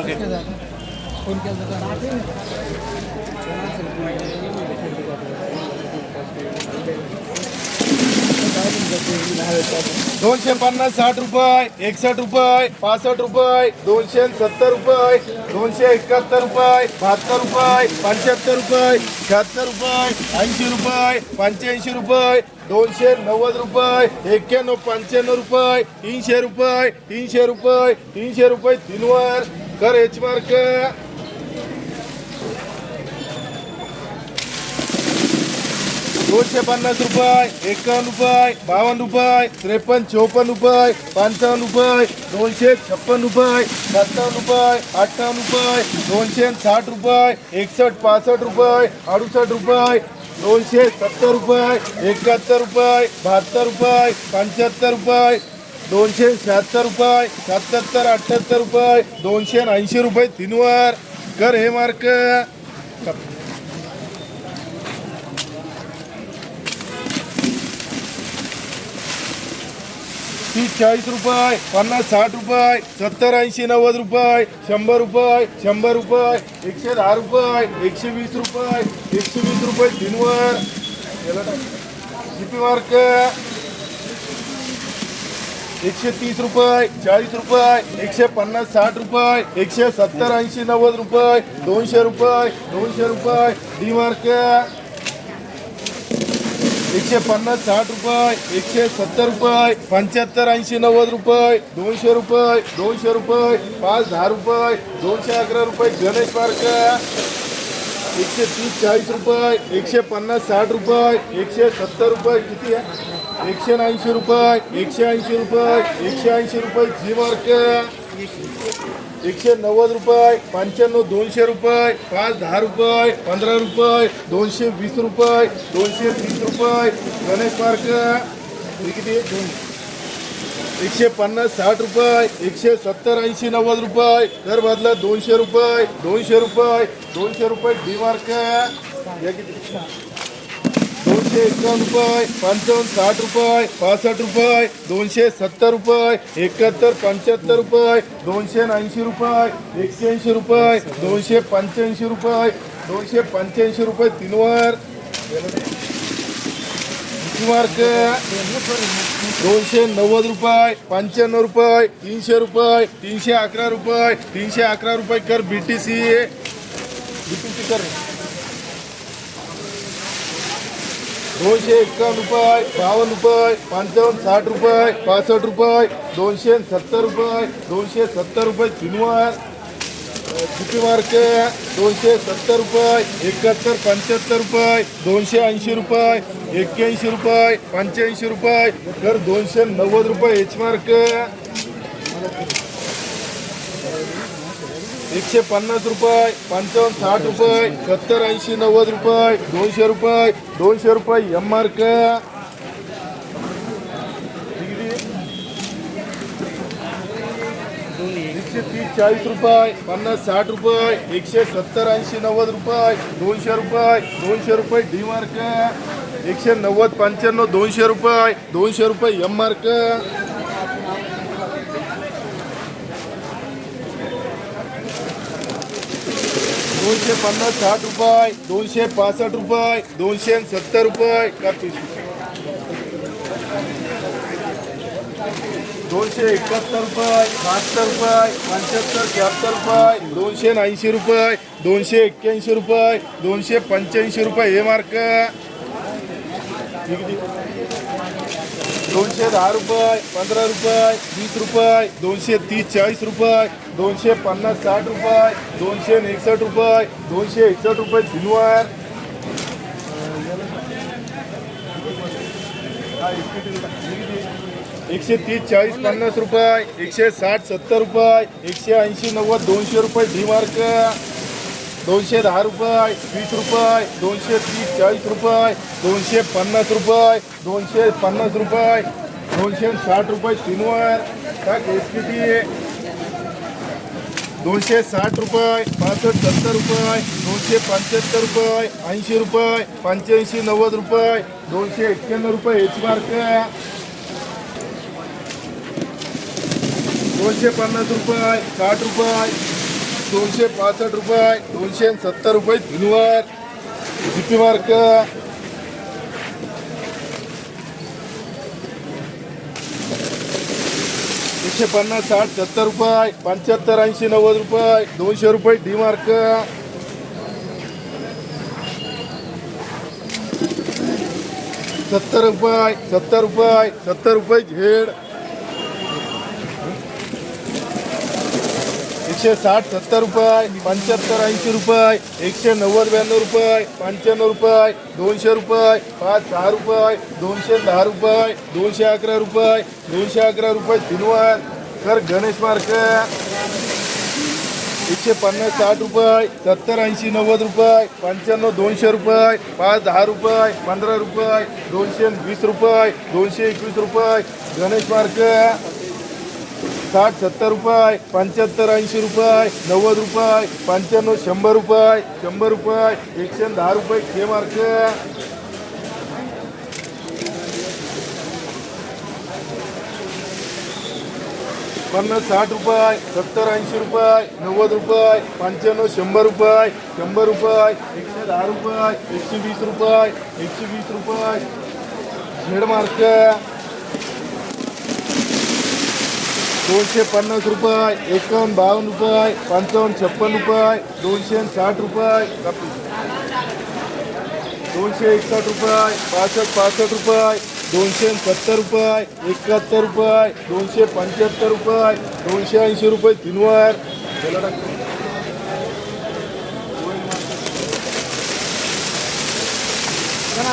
Okay phone केला दोनशे पन्नास साठ रुपये एकसष्ट रुपये पासष्ट रुपये दोनशे सत्तर रुपये दोनशे एकाहत्तर रुपये बहात्तर रुपये पंच्याहत्तर रुपये शहात्तर रुपये ऐंशी रुपये पंच्याऐंशी रुपये दोनशे नव्वद रुपये एक्क्याण्णव पंच्याण्णव रुपये तीनशे रुपये तीनशे रुपये तीनशे रुपये तीनवर. कर एच मार्क. दोनशे पन्नास रुपये एकावन्न रुपये बावन्न रुपये त्रेपन्न चौपन्न रुपये पंचावन्न रुपये दोनशे छप्पन रुपये सत्तावन्न रुपये अठ्ठावन्न रुपये दोनशे साठ रुपये एकसष्ट पासष्ट रुपये अडुसष्ट रुपये दोनशे सत्तर रुपये एकाहत्तर रुपये बहात्तर रुपये पंच्याहत्तर रुपये दोनशे शहात्तर रुपये सत्याहत्तर अठ्ठ्याहत्तर रुपये दोनशे ऐंशी रुपये तीनवर. कर हे मार्क. तीस चाळीस रुपये पन्नास साठ रुपये सत्तर ऐंशी नव्वद रुपये शंभर रुपये शंभर रुपये एकशे दहा रुपये एकशे वीस रुपये एकशे वीस रुपये तीनवर. किती मार्क? एकशे तीस रुपये चाळीस रुपये एकशे पन्नास साठ रुपये एकशे सत्तर ऐंशी नव्वद रुपये दोनशे रुपये दोनशे रुपये डी मार्क एकशे पन्नास साठ रुपये एकशे सत्तर रुपये पंच्याहत्तर ऐंशी नव्वद रुपये दोनशे रुपये दोनशे रुपये पाच दहा रुपये दोनशे अकरा रुपये गणेश पार्क एकशे तीस चाळीस रुपये एकशे पन्नास साठ रुपये एकशे सत्तर रुपये किती आहे? एकशे ऐंशी रुपये एकशे ऐंशी रुपये एकशे ऐंशी रुपये जी मार्क. एकशे नव्वद रुपये पंच्याण्णव दोनशे रुपये पाच दहा रुपये पंधरा रुपये दोनशे वीस रुपये दोनशे तीस रुपये गणेश मार्क. हे किती दोन. एकशे पन्नास साठ रुपये एकशे सत्तर ऐंशी नव्वद रुपये दर बदला दोनशे रुपये दोनशे रुपये दोनशे रुपये डी मार्क. या किती? दोनशे एकावन्न रुपये पंचावन्न साठ रुपये पासष्ट रुपये दोनशे सत्तर रुपये एकाहत्तर पंच्याहत्तर रुपये दोनशे ऐंशी रुपये एकशे ऐंशी रुपये दोनशे पंच्याऐंशी रुपये दोनशे पंच्याऐंशी रुपये तीनवर. मार्क? दोनशे नव्वद रुपये पंच्याण्णव रुपये तीनशे रुपये तीनशे अकरा रुपये तीनशे अकरा रुपये कर B T C B T C कर. दोनशे एकावन्न रुपये बावन्न रुपये पंचावन्न साठ रुपये पासष्ट रुपये दोनशे सत्तर रुपये दोनशे सत्तर रुपये चिनवार किती मार्क दोनशे सत्तर रुपये एकाहत्तर पंच्याहत्तर रुपये दोनशे ऐंशी रुपये एक्क्याऐंशी रुपये पंच्याऐंशी रुपये. तर दोनशे नव्वद रुपये एच मार्क एकशे पन्नास रुपये पंचावन्न साठ रुपये सत्तर ऐंशी नव्वद रुपये दोनशे रुपये दोनशे रुपये एम मार्क एकशे तीस चाळीस रुपये पन्नास साठ रुपये एकशे सत्तर ऐंशी नव्वद रुपये दोनशे रुपये दोनशे रुपये डी मार्क एकशे नव्वद पंच्याण्णव दोनशे रुपये दोनशे रुपये एम मार्क दोनशे पन्नास साठ रुपये दोनशे पासष्ट रुपये दोनशे सत्तर रुपये का दोनशे एकाहत्तर रुपये बहात्तर रुपये पंच्याहत्तर शहात्तर रुपये दोनशे ऐंशी रुपये दोनशे एक्क्याऐंशी रुपये दोनशे पंच्याऐंशी रुपये हे मार्क. दोनशे दहा रुपये पंधरा रुपये वीस रुपये दोनशे तीस चाळीस रुपये दोनशे पन्नास साठ रुपये दोनशे एकसष्ट रुपये दोनशे एकसष्ट रुपये तीनवर. एकशे तीस चाळीस पन्नास रुपये एकशे साठ सत्तर रुपये एकशे ऐंशी नव्वद दोनशे रुपये डी मार्क. दोनशे दहा रुपये वीस रुपये दोनशे तीस चाळीस रुपये दोनशे पन्नास रुपये दोनशे पन्नास रुपये दोनशे साठ रुपये तीनवर. टाक एस किती दोनशे साठ रुपये पासष्ट सत्तर रुपये दोनशे पंच्याहत्तर रुपये ऐंशी रुपये पंच्याऐंशी नव्वद रुपये दोनशे एक्क्याण्णव रुपये एच मार्क दोनशे पन्नास रुपये साठ रुपये दोनशे पासष्ट रुपये दोनशे सत्तर रुपये धुनवर. जीपी मार्क एकशे पन्नास साठ सत्तर रुपये पंच्याहत्तर ऐंशी नव्वद रुपये दोनशे रुपये डी मार्क सत्तर रुपये सत्तर रुपये सत्तर रुपये झेड. एकशे साठ सत्तर रुपये पंच्याहत्तर ऐंशी रुपये एकशे नव्वद ब्याण्णव रुपये पंच्याण्णव रुपये दोनशे रुपये पाच सहा रुपये दोनशे दहा रुपये दोनशे अकरा रुपये दोनशे अकरा रुपये तीनवर तर गणेश मार्ग एकशे पन्नास साठ रुपये सत्तर ऐंशी नव्वद रुपये पंच्याण्णव दोनशे रुपये पाच दहा रुपये पंधरा रुपये दोनशे वीस रुपये दोनशे एकवीस रुपये. गणेश मार्ग साठ सत्तर रुपये पंच्याहत्तर ऐंशी रुपये नव्वद रुपये पंच्याण्णव शंभर रुपये शंभर रुपये एकशे दहा रुपये के मार्क. पन्नास साठ रुपये सत्तर ऐंशी रुपये नव्वद रुपये पंच्याण्णव शंभर रुपये शंभर रुपये एकशे दहा रुपये एकशे वीस रुपये एकशे वीस रुपये. Z mark. दोनशे पन्नास रुपये एकावन्न बावन्न रुपये पंचावन्न छप्पन रुपये दोनशे साठ रुपये. दोनशे एकसष्ट रुपये पासष्ट पासष्ट रुपये दोनशे सत्तर रुपये एकाहत्तर रुपये दोनशे पंच्याहत्तर रुपये दोनशे ऐंशी रुपये तीनवर.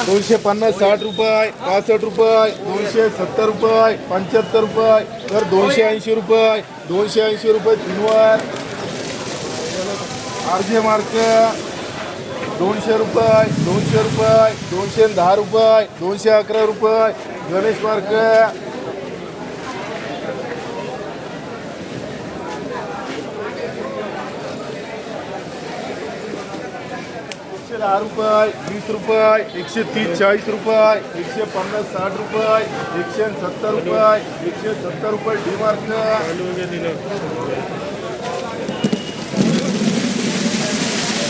दोनशे पन्नास साठ रुपये पासष्ट रुपये दोनशे सत्तर रुपये पंच्याहत्तर रुपये. तर दोनशे ऐंशी रुपये दोनशे ऐंशी रुपये तीनवर. आरजे मार्क दोनशे रुपये दोनशे रुपये दोनशे दहा रुपये दोनशे अकरा रुपये. गणेश मार्क एकशे दहा रुपये वीस रुपये एकशे तीस चाळीस रुपये एकशे पन्नास साठ रुपये एकशे सत्तर रुपये एकशे सत्तर रुपये डी मार्क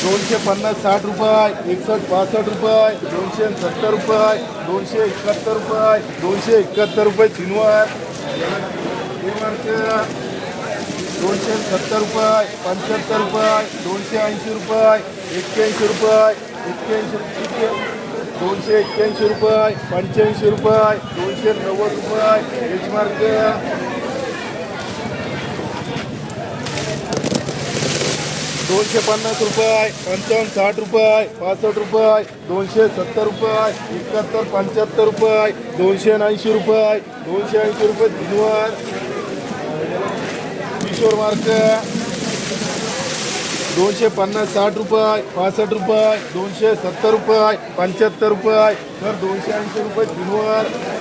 दोनशे पन्नास साठ रुपये एकसष्ट पासष्ट रुपये दोनशे सत्तर रुपये दोनशे एकाहत्तर रुपये दोनशे एकाहत्तर रुपये तीनवर डी मार्क दोनशे सत्तर रुपये पंच्याहत्तर रुपये दोनशे ऐंशी रुपये एक्क्याऐंशी रुपये एक्क्याऐंशी दोनशे एक्क्याऐंशी रुपये पंच्याऐंशी रुपये दोनशे नव्वद रुपये एच दोनशे पन्नास रुपये पंचावन्न साठ रुपये पासष्ट रुपये दोनशे सत्तर रुपये एकाहत्तर पंच्याहत्तर रुपये दोनशे ऐंशी रुपये दोनशे ऐंशी रुपये तीनवर किशोर मार्क दोनशे पन्नास साठ रुपये पासष्ट रुपये दोनशे सत्तर रुपये पंच्याहत्तर रुपये तर दोनशे ऐंशी रुपये तीनवर.